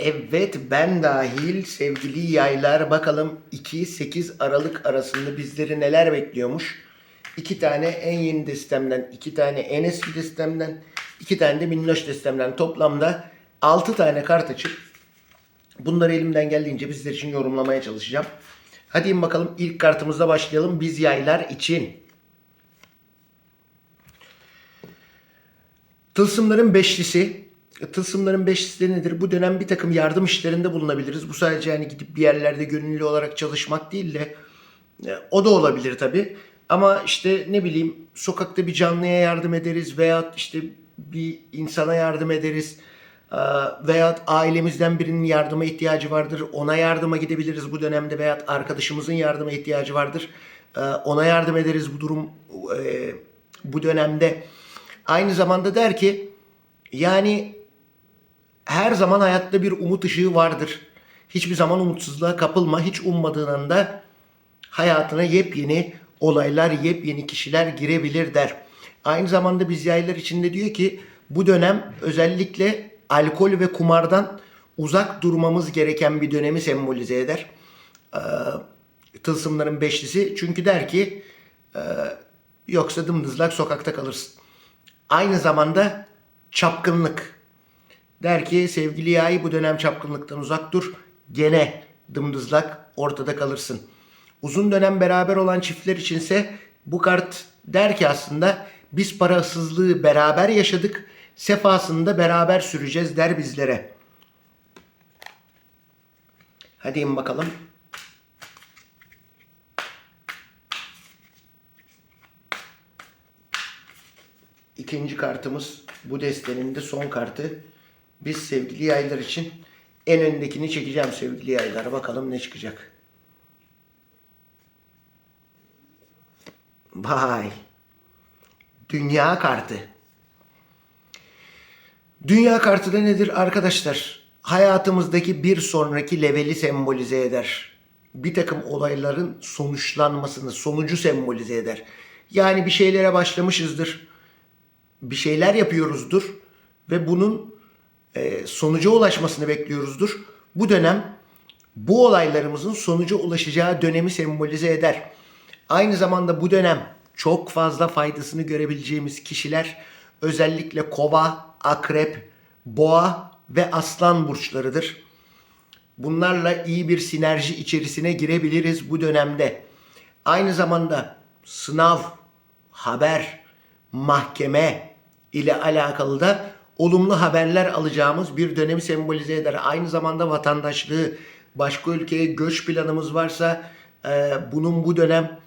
Evet ben dahil sevgili yaylar bakalım 2-8 Aralık arasında bizleri neler bekliyormuş. İki tane en yeni destemden, iki tane en eski destemden, iki tane de minnoş destemden toplamda 6 tane kart açıp bunları elimden geldiğince bizler için yorumlamaya çalışacağım. Hadi bakalım ilk kartımızla başlayalım biz yaylar için. Tılsımların beşlisi. Tılsımların beşlisi nedir? Bu dönem bir takım yardım işlerinde bulunabiliriz. Bu sadece yani gidip bir yerlerde gönüllü olarak çalışmak değil de e, o da olabilir tabi. Ama işte ne bileyim sokakta bir canlıya yardım ederiz veya işte bir insana yardım ederiz. E, Veya ailemizden birinin yardıma ihtiyacı vardır. Ona yardıma gidebiliriz bu dönemde veya arkadaşımızın yardıma ihtiyacı vardır. E, Ona yardım ederiz bu durum e, bu dönemde. Aynı zamanda der ki yani her zaman hayatta bir umut ışığı vardır. Hiçbir zaman umutsuzluğa kapılma. Hiç ummadığın anda hayatına yepyeni olaylar, yepyeni kişiler girebilir der. Aynı zamanda biz yaylar içinde diyor ki bu dönem özellikle alkol ve kumardan uzak durmamız gereken bir dönemi sembolize eder. Ee, tılsımların beşlisi çünkü der ki e, yoksa dımdızlak sokakta kalırsın. Aynı zamanda çapkınlık. Der ki sevgili yay bu dönem çapkınlıktan uzak dur. Gene dımdızlak ortada kalırsın. Uzun dönem beraber olan çiftler içinse bu kart der ki aslında biz parasızlığı beraber yaşadık. Sefasını da beraber süreceğiz der bizlere. Hadi in bakalım. İkinci kartımız bu destenin de son kartı. Biz sevgili yaylar için en öndekini çekeceğim sevgili yaylar. Bakalım ne çıkacak. Vay. Dünya kartı. Dünya kartı da nedir arkadaşlar? Hayatımızdaki bir sonraki leveli sembolize eder. Bir takım olayların sonuçlanmasını, sonucu sembolize eder. Yani bir şeylere başlamışızdır bir şeyler yapıyoruzdur ve bunun sonuca ulaşmasını bekliyoruzdur. Bu dönem bu olaylarımızın sonuca ulaşacağı dönemi sembolize eder. Aynı zamanda bu dönem çok fazla faydasını görebileceğimiz kişiler özellikle kova, akrep, boğa ve aslan burçlarıdır. Bunlarla iyi bir sinerji içerisine girebiliriz bu dönemde. Aynı zamanda sınav, haber, mahkeme ile alakalı da olumlu haberler alacağımız bir dönemi sembolize eder. Aynı zamanda vatandaşlığı, başka ülkeye göç planımız varsa e, bunun bu dönem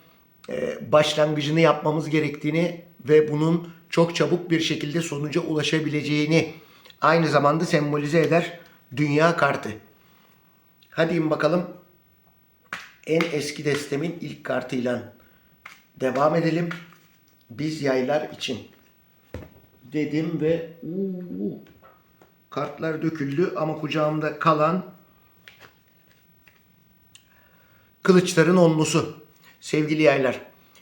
e, başlangıcını yapmamız gerektiğini ve bunun çok çabuk bir şekilde sonuca ulaşabileceğini aynı zamanda sembolize eder dünya kartı. Hadi bakalım en eski destemin ilk kartıyla devam edelim. Biz yaylar için dedim ve uu, kartlar döküldü ama kucağımda kalan kılıçların onlusu. Sevgili yaylar.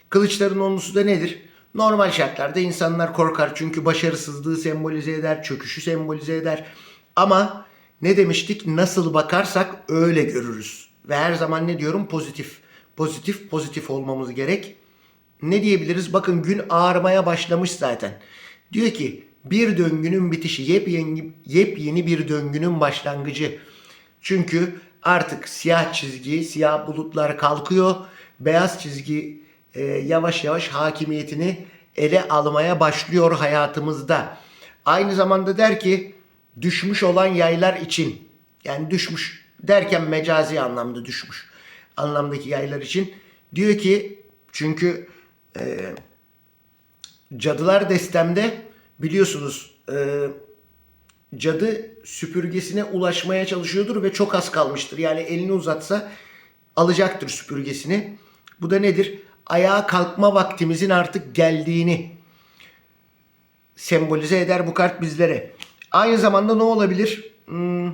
Kılıçların onlusu da nedir? Normal şartlarda insanlar korkar çünkü başarısızlığı sembolize eder, çöküşü sembolize eder. Ama ne demiştik? Nasıl bakarsak öyle görürüz. Ve her zaman ne diyorum? Pozitif. Pozitif, pozitif olmamız gerek. Ne diyebiliriz? Bakın gün ağarmaya başlamış zaten. Diyor ki bir döngünün bitişi, yepyeni, yepyeni bir döngünün başlangıcı. Çünkü artık siyah çizgi, siyah bulutlar kalkıyor. Beyaz çizgi e, yavaş yavaş hakimiyetini ele almaya başlıyor hayatımızda. Aynı zamanda der ki düşmüş olan yaylar için yani düşmüş derken mecazi anlamda düşmüş anlamdaki yaylar için diyor ki çünkü e, cadılar destemde biliyorsunuz e, cadı süpürgesine ulaşmaya çalışıyordur ve çok az kalmıştır. Yani elini uzatsa alacaktır süpürgesini. Bu da nedir? Ayağa kalkma vaktimizin artık geldiğini sembolize eder bu kart bizlere. Aynı zamanda ne olabilir? Hmm,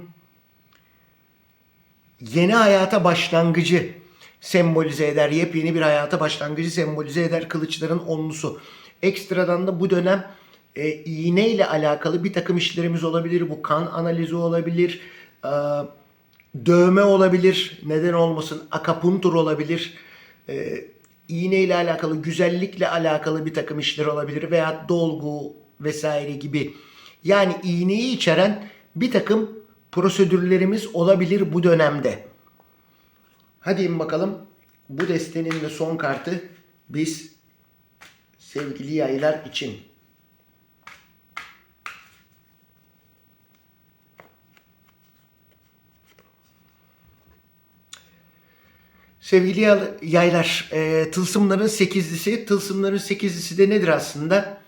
yeni hayata başlangıcı sembolize eder. Yepyeni bir hayata başlangıcı sembolize eder kılıçların onlusu. Ekstradan da bu dönem e, iğne ile alakalı bir takım işlerimiz olabilir. Bu kan analizi olabilir. Ee, dövme olabilir, neden olmasın, akapuntur olabilir, ee, iğne ile alakalı, güzellikle alakalı bir takım işler olabilir veya dolgu vesaire gibi. Yani iğneyi içeren bir takım prosedürlerimiz olabilir bu dönemde. Hadi in bakalım. Bu destenin de son kartı biz sevgili yaylar için. Sevgili yay- yaylar, e, tılsımların sekizlisi. Tılsımların sekizlisi de nedir aslında?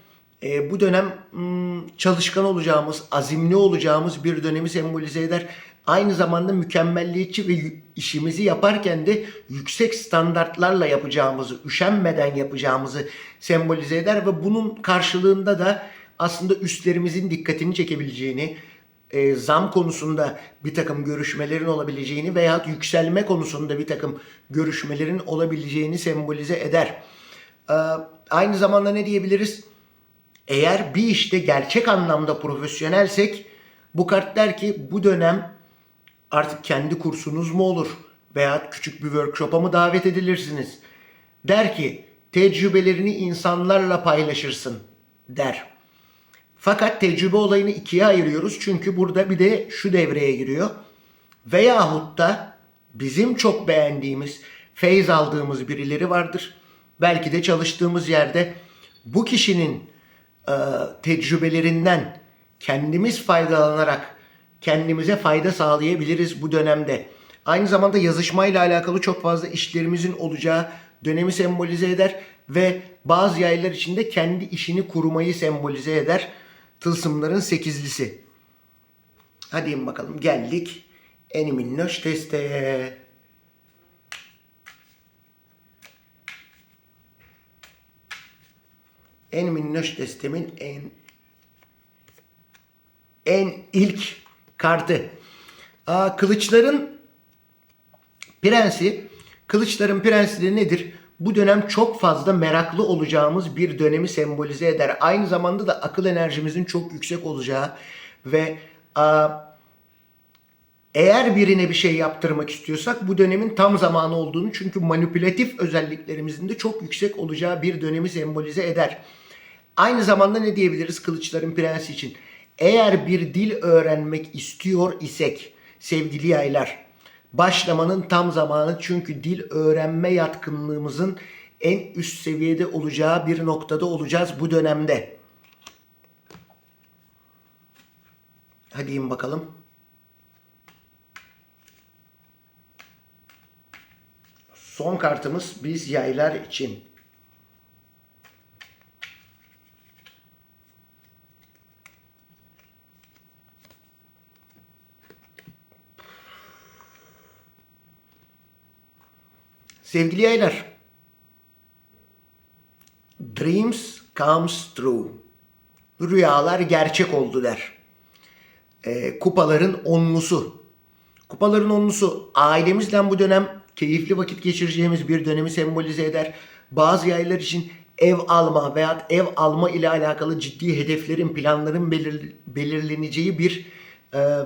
E, bu dönem hmm, çalışkan olacağımız, azimli olacağımız bir dönemi sembolize eder. Aynı zamanda mükemmelliyetçi ve işimizi yaparken de yüksek standartlarla yapacağımızı, üşenmeden yapacağımızı sembolize eder ve bunun karşılığında da aslında üstlerimizin dikkatini çekebileceğini, e, zam konusunda bir takım görüşmelerin olabileceğini veya yükselme konusunda bir takım görüşmelerin olabileceğini sembolize eder. Ee, aynı zamanda ne diyebiliriz? Eğer bir işte gerçek anlamda profesyonelsek bu kart der ki bu dönem artık kendi kursunuz mu olur veya küçük bir workshop'a mı davet edilirsiniz? Der ki tecrübelerini insanlarla paylaşırsın der. Fakat tecrübe olayını ikiye ayırıyoruz. Çünkü burada bir de şu devreye giriyor. Veyahut da bizim çok beğendiğimiz, feyz aldığımız birileri vardır. Belki de çalıştığımız yerde bu kişinin e, tecrübelerinden kendimiz faydalanarak kendimize fayda sağlayabiliriz bu dönemde. Aynı zamanda yazışmayla alakalı çok fazla işlerimizin olacağı dönemi sembolize eder ve bazı yaylar içinde kendi işini kurmayı sembolize eder. Tılsımların sekizlisi. Hadi bakalım geldik en minnoş teste. En minnoş testimin en en ilk kartı. Aa, kılıçların prensi. Kılıçların prensleri nedir? Bu dönem çok fazla meraklı olacağımız bir dönemi sembolize eder. Aynı zamanda da akıl enerjimizin çok yüksek olacağı ve aa, eğer birine bir şey yaptırmak istiyorsak bu dönemin tam zamanı olduğunu çünkü manipülatif özelliklerimizin de çok yüksek olacağı bir dönemi sembolize eder. Aynı zamanda ne diyebiliriz kılıçların prensi için? Eğer bir dil öğrenmek istiyor isek sevgili yaylar başlamanın tam zamanı çünkü dil öğrenme yatkınlığımızın en üst seviyede olacağı bir noktada olacağız bu dönemde. Hadi in bakalım. Son kartımız biz yaylar için. Sevgili yaylar. Dreams comes true. Rüyalar gerçek oldu der. Ee, kupaların onlusu. Kupaların onlusu ailemizle bu dönem keyifli vakit geçireceğimiz bir dönemi sembolize eder. Bazı yaylar için ev alma veya ev alma ile alakalı ciddi hedeflerin, planların belir- belirleneceği bir e,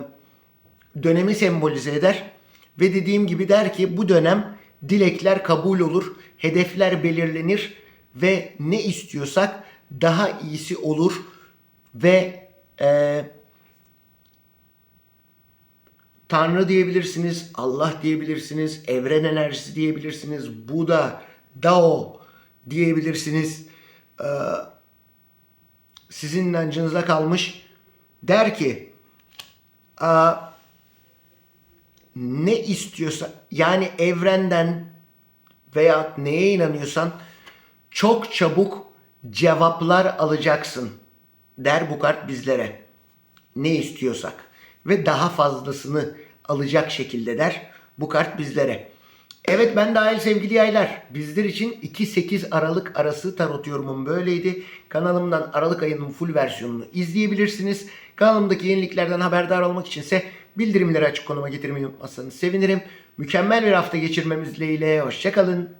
dönemi sembolize eder. Ve dediğim gibi der ki bu dönem dilekler kabul olur, hedefler belirlenir ve ne istiyorsak daha iyisi olur ve e, Tanrı diyebilirsiniz, Allah diyebilirsiniz, evren enerjisi diyebilirsiniz, Buda, Dao diyebilirsiniz. Ee, sizin inancınıza kalmış. Der ki, Aa, ne istiyorsa yani evrenden veya neye inanıyorsan çok çabuk cevaplar alacaksın der bu kart bizlere. Ne istiyorsak ve daha fazlasını alacak şekilde der bu kart bizlere. Evet ben dahil sevgili yaylar. Bizler için 2-8 Aralık arası tarot yorumum böyleydi. Kanalımdan Aralık ayının full versiyonunu izleyebilirsiniz. Kanalımdaki yeniliklerden haberdar olmak içinse bildirimleri açık konuma getirmeyi unutmazsanız sevinirim. Mükemmel bir hafta geçirmemiz dileğiyle. Hoşçakalın.